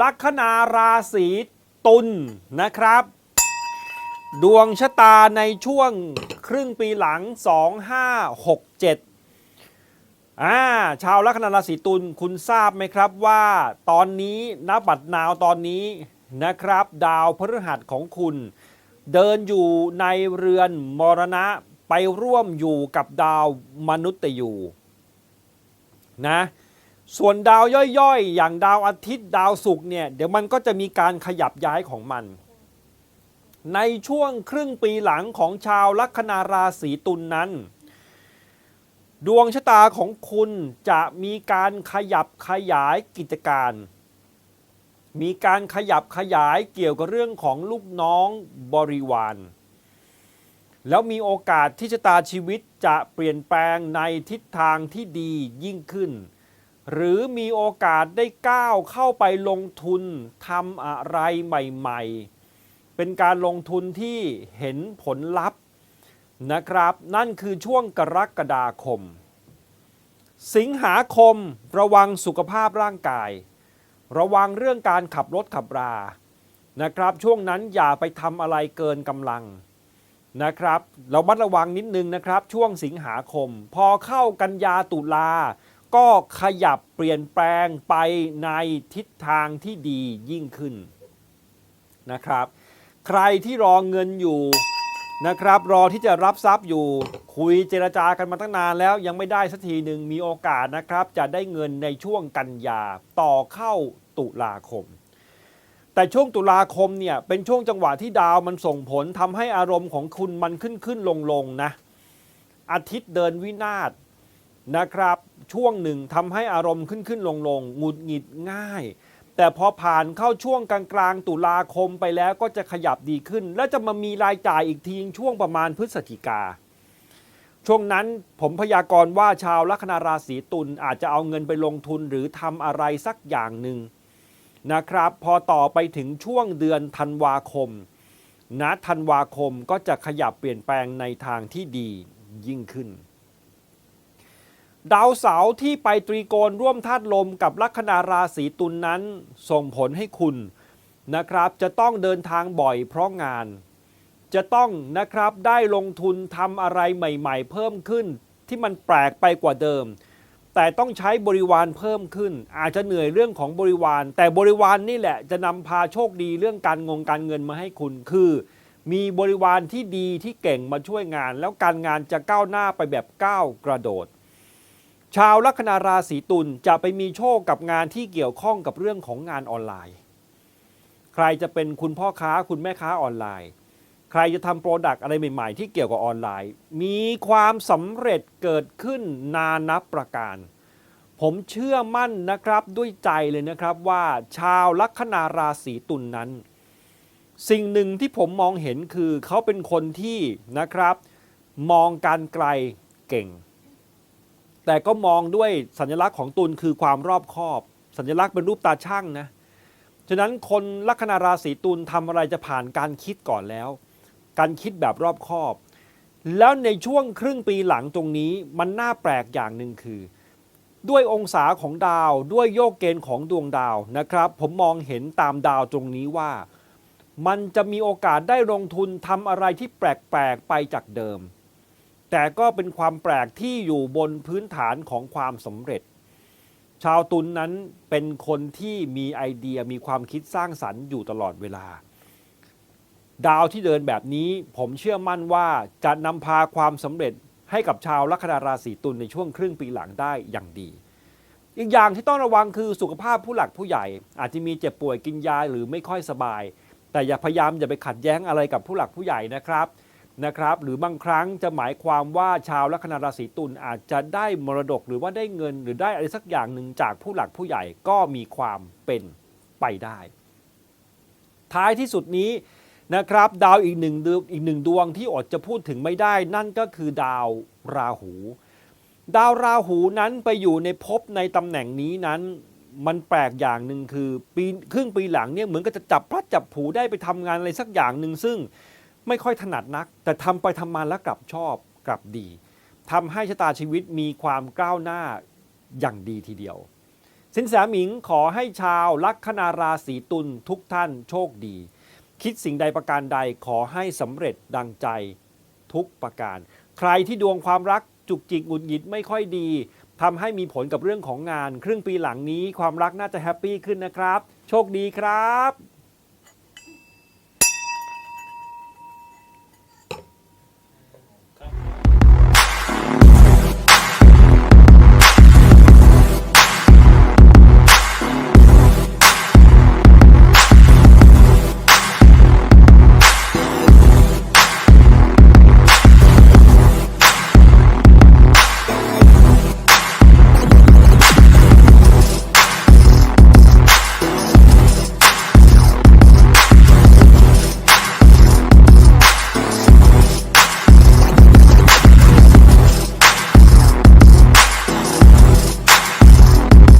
ลัคนาราศีตุลนะครับ ดวงชะตาในช่วงครึ่งปีหลัง 2567อ่าชาวลัคนาราศีตุลคุณทราบไหมครับว่าตอนนี้นับบัดนาวตอนนี้นะครับ ดาวพฤหัสของคุณ เดินอยู่ในเรือนมรณะไปร่วมอยู่กับดาวมนุษย์ยูนะ ส่วนดาวย่อยๆ อย่างดาวอาทิตย์ดาวศุกร์เนี่ยเดี๋ยวมันก็จะมีการขยับย้ายของมัน ในช่วงครึ่งปีหลังของชาวลัคนาราศีตุลนนั้น ดวงชะตาของคุณจะมีการขยับขยายกิจการ มีการขยับขยายเกี่ยวกับเรื่องของลูกน้องบริวาร แล้วมีโอกาสที่ชะตาชีวิตจะเปลี่ยนแปลงในทิศทางที่ดียิ่งขึ้น หรือมีโอกาสได้ก้าวเข้าไปลงทุนทำอะไรใหม่ ๆ เป็นการลงทุนที่เห็นผลลัพธ์นะครับ นั่นคือช่วงกรกฎาคม สิงหาคมระวังสุขภาพร่างกาย ระวังเรื่องการขับรถขับรานะครับ ช่วงนั้นอย่าไปทำอะไรเกินกำลังนะครับ เรามัดระวังนิดนึงนะครับ ช่วงสิงหาคม พอเข้ากันยาตุลา ก็ขยับเปลี่ยนแปลงไปในทิศทางที่ดียิ่งขึ้นนะครับ ใครที่รอเงินอยู่นะครับ รอที่จะรับทรัพย์อยู่คุยเจรจากันมาตั้งนานแล้วยังไม่ได้สักทีหนึ่งมีโอกาสนะครับ จะได้เงินในช่วงกันยาต่อเข้าตุลาคม แต่ช่วงตุลาคมเนี่ยเป็นช่วงจังหวะที่ดาวมันส่งผลทำให้อารมณ์ของคุณมันขึ้นขึ้นลงลงนะอาทิตย์เดินวินาศ นะครับ ช่วงหนึ่งทำให้อารมณ์ขึ้นขึ้นลงลงหงุดหงิดง่าย แต่พอผ่านเข้าช่วงกลางกลางตุลาคมไปแล้วก็จะขยับดีขึ้น และจะมามีรายจ่ายอีกทีช่วงประมาณพฤศจิกาช่วงนั้นผมพยากรณ์ว่าชาวลัคนาราศีตุลอาจจะเอาเงินไปลงทุนหรือทำอะไรสักอย่างหนึ่งนะครับ พอต่อไปถึงช่วงเดือนธันวาคม นะธันวาคมก็จะขยับเปลี่ยนแปลงในทางที่ดียิ่งขึ้น ดาวเสาร์ที่ไปตรีโกณร่วมธาตุลมกับลัคนาราศีตุลนนั้น ส่งผลให้คุณนะครับ จะต้องเดินทางบ่อยเพราะงาน จะต้องนะครับได้ลงทุนทำอะไรใหม่ๆ เพิ่มขึ้นที่มันแปลกไปกว่าเดิม แต่ต้องใช้บริวารเพิ่มขึ้น อาจจะเหนื่อยเรื่องของบริวาร แต่บริวารนี่แหละจะนำพาโชคดีเรื่องการงงการเงินมาให้คุณคือ มีบริวารที่ดีที่เก่งมาช่วยงาน แล้วการงานจะก้าวหน้าไปแบบก้าวกระโดด ชาวลัคนาราศีตุลจะไปมีโชคกับงานที่เกี่ยวข้องกับเรื่องของงานออนไลน์ ใครจะเป็นคุณพ่อค้าคุณแม่ค้าออนไลน์ ใครจะทำโปรดักต์อะไรใหม่ ๆ ที่เกี่ยวกับออนไลน์ มีความสำเร็จเกิดขึ้นนานับประการ ผมเชื่อมั่นนะครับด้วยใจเลยนะครับว่าชาวลัคนาราศีตุลนนั้น สิ่งหนึ่งที่ผมมองเห็นคือเขาเป็นคนที่นะครับ มองการไกลเก่ง แต่ก็มองด้วยสัญลักษณ์ของตุลคือความรอบคอบ สัญลักษณ์เป็นรูปตาช่างนะฉะนั้นคนลัคนาราศีตุลทำอะไรจะผ่านการคิดก่อนแล้ว การคิดแบบรอบคอบ แล้วในช่วงครึ่งปีหลังตรงนี้มันน่าแปลกอย่างหนึ่งคือ ด้วยองศาของดาวด้วยโยกเกณฑ์ของดวงดาวนะครับ ผมมองเห็นตามดาวตรงนี้ว่า มันจะมีโอกาสได้ลงทุนทำอะไรที่แปลกๆไปจากเดิม แต่ก็เป็นความแปลกที่อยู่บนพื้นฐานของความสำเร็จ ชาวตุลนนั้นเป็นคนที่มีไอเดียมีความคิดสร้างสรรค์อยู่ตลอดเวลา ดาวที่เดินแบบนี้ผมเชื่อมั่นว่าจะนำพาความสำเร็จให้กับชาวลัคนาราศีตุลในช่วงครึ่งปีหลังได้อย่างดี อีกอย่างที่ต้องระวังคือสุขภาพผู้หลักผู้ใหญ่ อาจจะมีเจ็บป่วยกินยาหรือไม่ค่อยสบาย แต่อย่าพยายามอย่าไปขัดแย้งอะไรกับผู้หลักผู้ใหญ่นะครับ นะครับ หรือบางครั้งจะหมายความว่าชาวลัคนาราศีตุลอาจจะได้มรดกหรือว่าได้เงิน หรือได้อะไรสักอย่างหนึ่งจากผู้หลักผู้ใหญ่ก็มีความเป็นไปได้ ท้ายที่สุดนี้นะครับ ดาวอีกหนึ่งดวงอีกหนึ่งดวงที่อดจะพูดถึงไม่ได้ นั่นก็คือดาวราหู ดาวราหูนั้นไปอยู่ในภพในตำแหน่งนี้นั้นมันแปลกอย่างหนึ่งคือปีครึ่งปีหลังเนี่ยเหมือนกับจะจับพลัดจับผูได้ไปทำงานอะไรสักอย่างหนึ่งซึ่ง ไม่ค่อยถนัดนัก แต่ทำไปทำมาแล้วกลับชอบกลับดีทำให้ชะตาชีวิตมีความก้าวหน้าอย่างดีทีเดียว สินแสหมิงขอให้ชาวลัคนาราศีตุลทุกท่านโชคดี คิดสิ่งใดประการใดขอให้สำเร็จดังใจทุกประการ ใครที่ดวงความรักจุกจิกหงุดหงิดไม่ค่อยดีทำให้มีผลกับเรื่องของงาน ครึ่งปีหลังนี้ความรักน่าจะแฮปปี้ขึ้นนะครับ โชคดีครับ